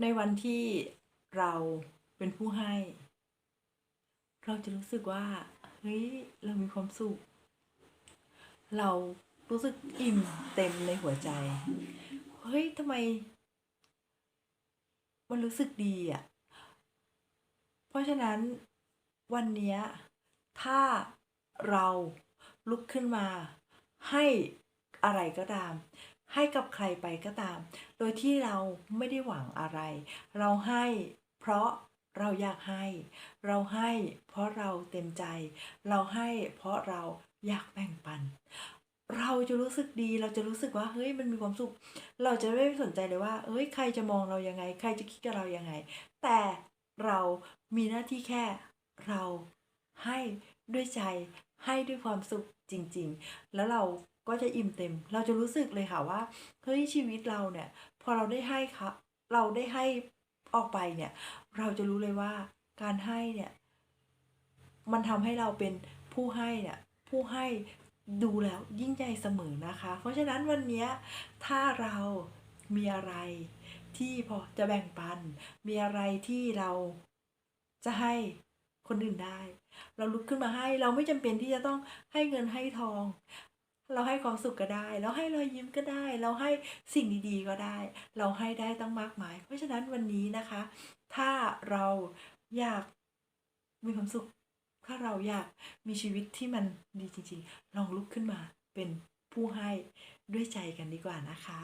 ในวันที่เราเป็นผู้ให้ เราจะรู้สึกว่า เฮ้ย เรามีความสุข เรารู้สึกอิ่มเต็มในหัวใจ เฮ้ยทำไม มันรู้สึกดีอะ เพราะฉะนั้นวันนี้ถ้าเราลุกขึ้นมาให้อะไรก็ตาม ให้กับใครไปก็ตาม โดยที่เราไม่ได้หวังอะไร เราให้เพราะเราอยากให้ เราให้เพราะเราเต็มใจ เราให้เพราะเราอยากแบ่งปัน เราจะรู้สึกดี เราจะรู้สึกว่าเฮ้ยมันมีความสุข เราจะไม่สนใจเลยว่า เอ้ยใครจะมองเรายังไง ใครจะคิดกับเรายังไง แต่เรามีหน้าที่แค่เราให้ด้วยใจให้ด้วยความสุขจริง ๆ แล้วเรา ก็จะอิ่มเต็ม เราจะรู้สึกเลยค่ะว่าเฮ้ยชีวิตเราเนี่ย พอเราได้ให้ครับ เราได้ให้ออกไปเนี่ย เราจะรู้เลยว่าการให้เนี่ย มันทำให้เราเป็นผู้ให้เนี่ย ผู้ให้ดูแล้วยิ่งใหญ่เสมอนะคะ เพราะฉะนั้นวันเนี้ยถ้าเรามีอะไรที่พอจะแบ่งปัน มีอะไรที่เราจะให้คนอื่นได้ เราลุกขึ้นมาให้เราไม่จำเป็นที่จะต้องให้เงินให้ทอง เราให้ความสุขก็ได้ เราให้รอยยิ้มก็ได้ เราให้สิ่งดีๆก็ได้ เราให้ได้ตั้งมากมาย เพราะฉะนั้นวันนี้นะคะ ถ้าเราอยากมีความสุข ถ้าเราอยากมีชีวิตที่มันดีจริงๆ ลองลุกขึ้นมาเป็นผู้ให้ด้วยใจกันดีกว่านะคะ